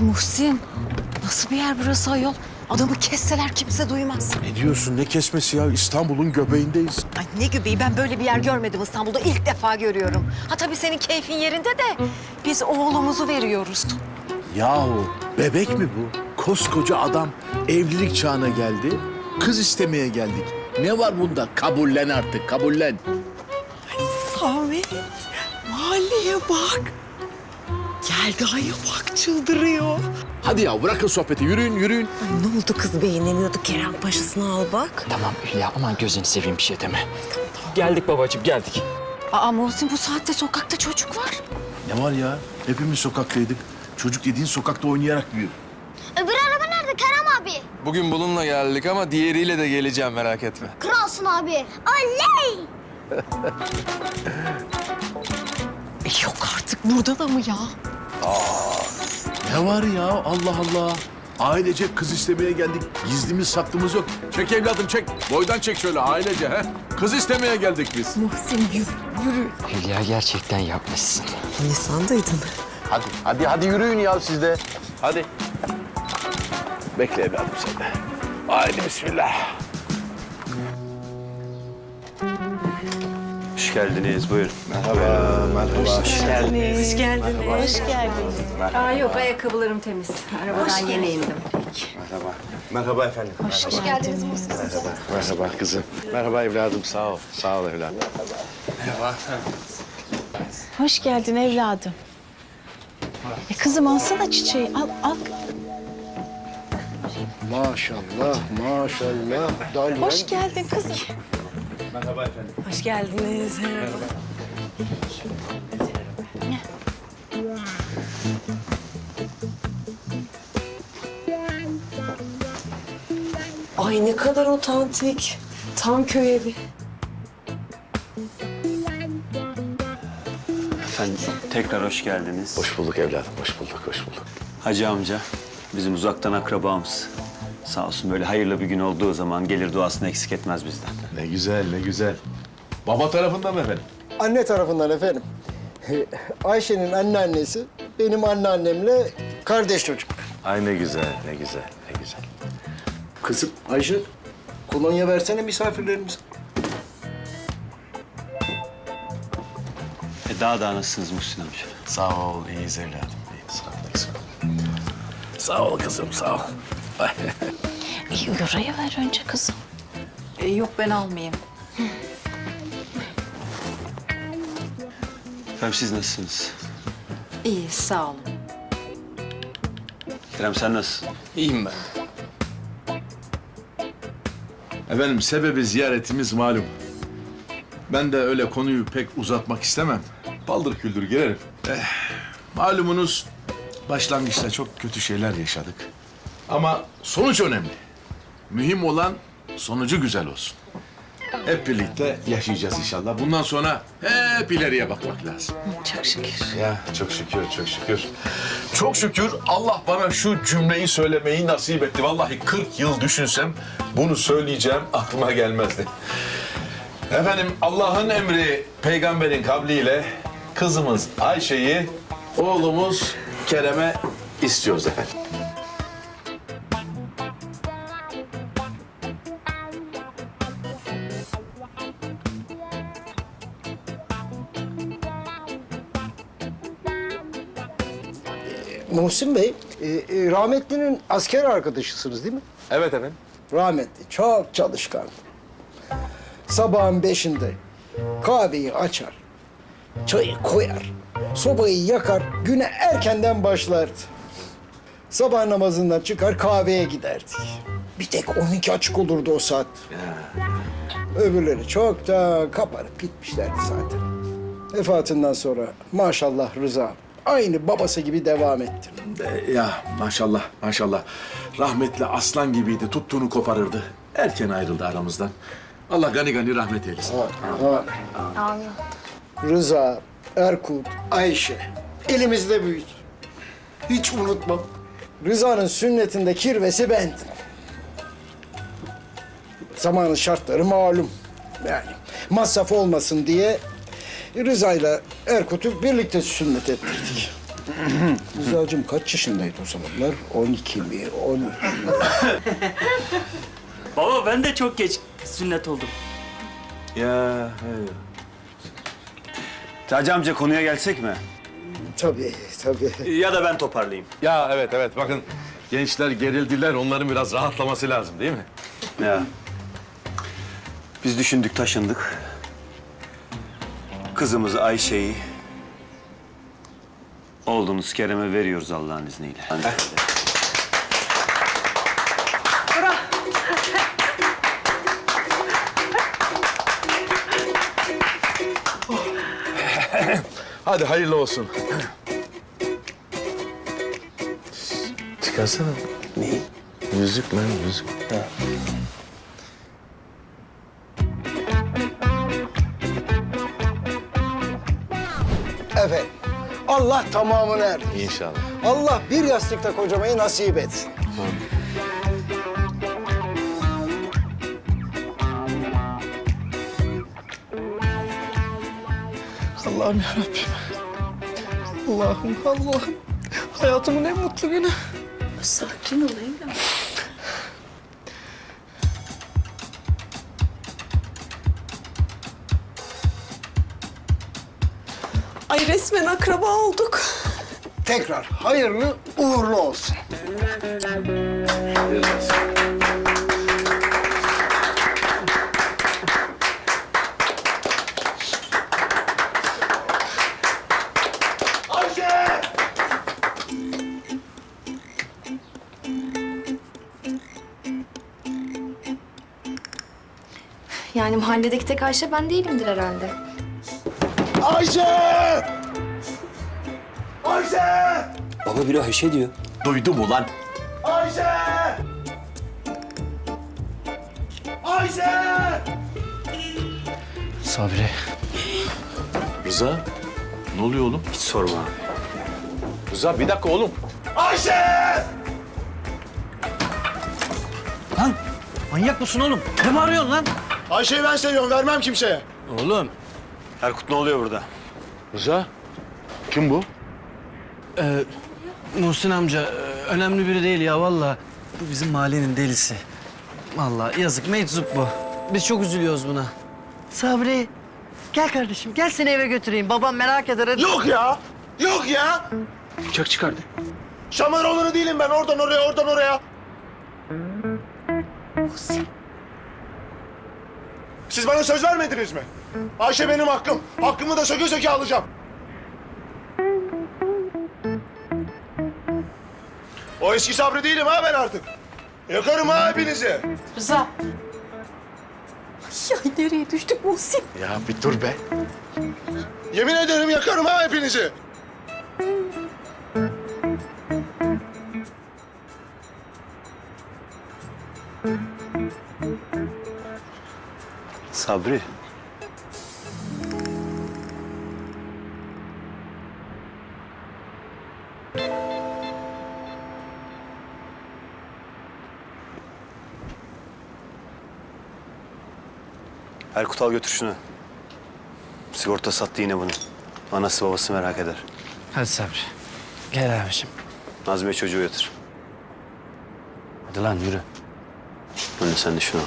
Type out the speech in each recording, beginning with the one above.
Muhsin, nasıl bir yer burası ayol? Adamı kesseler kimse duymaz. Ne diyorsun ne kesmesi ya? İstanbul'un göbeğindeyiz. Ay ne gibi ben böyle bir yer görmedim İstanbul'da ilk defa görüyorum. Ha tabii senin keyfin yerinde de biz oğlumuzu veriyoruz. Yahu bebek mi bu? Koskoca adam evlilik çağına geldi. Kız istemeye geldik. Ne var bunda? Kabullen artık, kabullen. Samet, mahalleye bak. Geldi aya bak çıldırıyor. Hadi ya bırakın sohbeti, yürüyün, yürüyün. Ay ne oldu kız beğenemiyordu Kerem paşasını al bak. Tamam Hülya aman gözünü seveyim bir şey deme. Geldik babacığım geldik. Aa Muhsin bu saatte sokakta çocuk var. Ne var ya? Hepimiz sokaktaydık. Çocuk dediğin sokakta oynayarak büyür. Öbür araba nerede Kerem abi? Bugün bununla geldik ama diğeriyle de geleceğim merak etme. Kralsın abi. Oley! E yok artık burada da mı ya? Ne var ya? Allah Allah. Ailece kız istemeye geldik. Gizlimiz saklımız yok. Çek evladım çek. Boydan çek şöyle ailece. He? Kız istemeye geldik biz. Muhsin yürü, yürü. Hülya gerçekten yapmışsın. Ne sandıydın? Hadi, hadi, hadi yürüyün ya siz de. Hadi. Bekle evladım sen de. Haydi bismillah. Hoş geldiniz, buyurun. Merhaba, merhaba. Hoş geldiniz. Hoş geldiniz. Aa yok ayakkabılarım temiz. Arabadan yeni indim. Merhaba efendim. Hoş geldiniz Muhsin. Merhaba kızım. Merhaba evladım, sağ ol. Sağ ol evladım. Hoş geldin evladım. E kızım alsana çiçeği. Al al. Maşallah, maşallah. Dalyan. Hoş geldin kızım. Merhaba efendim. Hoş geldiniz. Ay ne kadar otantik. Tam köy evi. Efendim, tekrar hoş geldiniz. Hoş bulduk evladım, hoş bulduk, hoş bulduk. Hacı amca, bizim uzaktan akrabamız. Sağ olsun böyle hayırlı bir gün olduğu zaman gelir duasını eksik etmez bizden. Ne güzel, ne güzel. Baba tarafından mı efendim? Anne tarafından efendim. Ayşe'nin anneannesi benim anneannemle kardeş çocuk. Ay ne güzel, ne güzel, ne güzel. Kızım Ayşe, kolonya versene misafirlerimize. E daha da nasılsınız Muhsin amca? Sağ ol, iyiyiz evladım. İyi, sağ ol. Sağ ol kızım, sağ ol. İyi oraya ver önce kızım. E, yok ben almayayım. Efendim siz nasılsınız? İyi sağ olun. Kerem sen nasılsın? İyiyim ben. Efendim sebebi ziyaretimiz malum. Ben de öyle konuyu pek uzatmak istemem. Baldır küldür girerim. Eh, malumunuz başlangıçta çok kötü şeyler yaşadık. Ama sonuç önemli. Mühim olan sonucu güzel olsun. Hep birlikte yaşayacağız inşallah. Bundan sonra hep ileriye bakmak lazım. Çok şükür. Ya çok şükür, çok şükür. Çok şükür Allah bana şu cümleyi söylemeyi nasip etti. Vallahi 40 yıl düşünsem bunu söyleyeceğim aklıma gelmezdi. Efendim Allah'ın emri peygamberin kabliyle kızımız Ayşe'yi oğlumuz Kerem'e istiyoruz efendim. Muhsin Bey, e, e, rahmetlinin asker arkadaşısınız değil mi? Evet efendim. Rahmetli çok çalışkandı. Sabahın beşinde kahveyi açar, çayı koyar, sobayı yakar, güne erkenden başlardı. Sabah namazından çıkar kahveye giderdik. Bir tek 12 açık olurdu o saat. Öbürleri çok da kaparıp gitmişlerdi zaten. Vefatından sonra maşallah Rıza aynı babası gibi devam etti. E, ya maşallah maşallah. Rahmetli aslan gibiydi. Tuttuğunu koparırdı. Erken ayrıldı aramızdan. Allah gani gani rahmet eylesin. Amin. Rıza, Erkut, Ayşe elimizde büyüdü. Hiç unutmam. Rıza'nın sünnetinde kirvesi bendim. Zamanın şartları malum. Yani masraf olmasın diye Rıza'yla Erkut'u birlikte sünnet ettirdik. Rıza'cığım kaç yaşındaydı o zamanlar? 12 mi? 13 mi? Baba ben de çok geç sünnet oldum. Ya, evet. Taci amca konuya gelsek mi? Tabii, tabii. Ya da ben toparlayayım. Ya evet evet bakın gençler gerildiler onların biraz rahatlaması lazım değil mi? Ya. Biz düşündük, taşındık. Kızımızı Ayşe'yi oğlunuz Kerem'e veriyoruz Allah'ın izniyle. Hadi hayırlı olsun. Çıkarsana. Neyi? Yüzük lan yüzük. Allah tamamını er. İnşallah. Allah bir yastıkta kocamayı nasip etsin. Allah'ım yarabbim. Allah'ım Allah'ım. Hayatımın en mutlu günü. Sakin ol evladım. Resmen akraba olduk. Tekrar hayırlı uğurlu olsun. Yani mahalledeki tek Ayşe ben değilimdir herhalde. Ayşe! Ayşe! Baba biri Ayşe diyor. Duydum ulan. Ayşe! Ayşe! Sabri. Rıza ne oluyor oğlum? Hiç sorma. Rıza bir dakika oğlum. Ayşe! Manyak mısın oğlum? Ne bağırıyorsun lan? Ayşe'yi ben seviyorum, vermem kimseye. Oğlum. Erkut ne oluyor burada? Rıza kim bu? Ee, Muhsin amca önemli biri değil ya valla. Bu bizim mahallenin delisi. Vallahi yazık meczup bu. Biz çok üzülüyoruz buna. Sabri, gel kardeşim, gel seni eve götüreyim. Babam merak eder. hadi. Yok ya! Yok ya! Bıçak çıkardı. Şamaroğlu değilim ben, oradan oraya, oradan oraya. Siz bana söz vermediniz mi? Ayşe benim hakkım. Hakkımı da söke söke alacağım. O eski sabrı değilim ha ben artık. Yakarım ha hepinizi. Rıza. Ya nereye düştük Muhsin? Ya bir dur be. Yemin ederim yakarım ha hepinizi. Sabri. Erkut al götür şunu. Sigorta sattı yine bunu. Anası babası merak eder. Hadi Sabri. Gel abiciğim. Nazmiye çocuğu yatır. Hadi lan yürü. Anne sen de şunu al.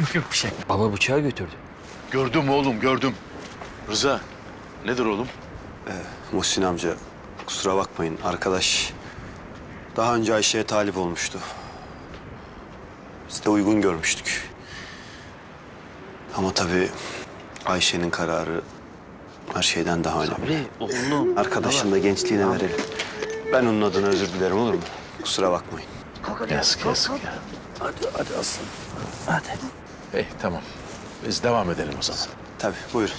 Yok yok bir şey. Baba bıçağı götürdü. Gördüm oğlum gördüm. Rıza nedir oğlum? Muhsin amca kusura bakmayın arkadaş daha önce Ayşe'ye talip olmuştu. Biz de uygun görmüştük. Ama tabii Ayşe'nin kararı her şeyden daha önemli. Sabri oğlum. Arkadaşın da gençliğine verelim. Ben onun adına özür dilerim olur mu? Kusura bakmayın. Yazık yazık ya. Hadi hadi aslanım. Hadi. Hey tamam. Biz devam edelim o zaman. Tabii buyurun.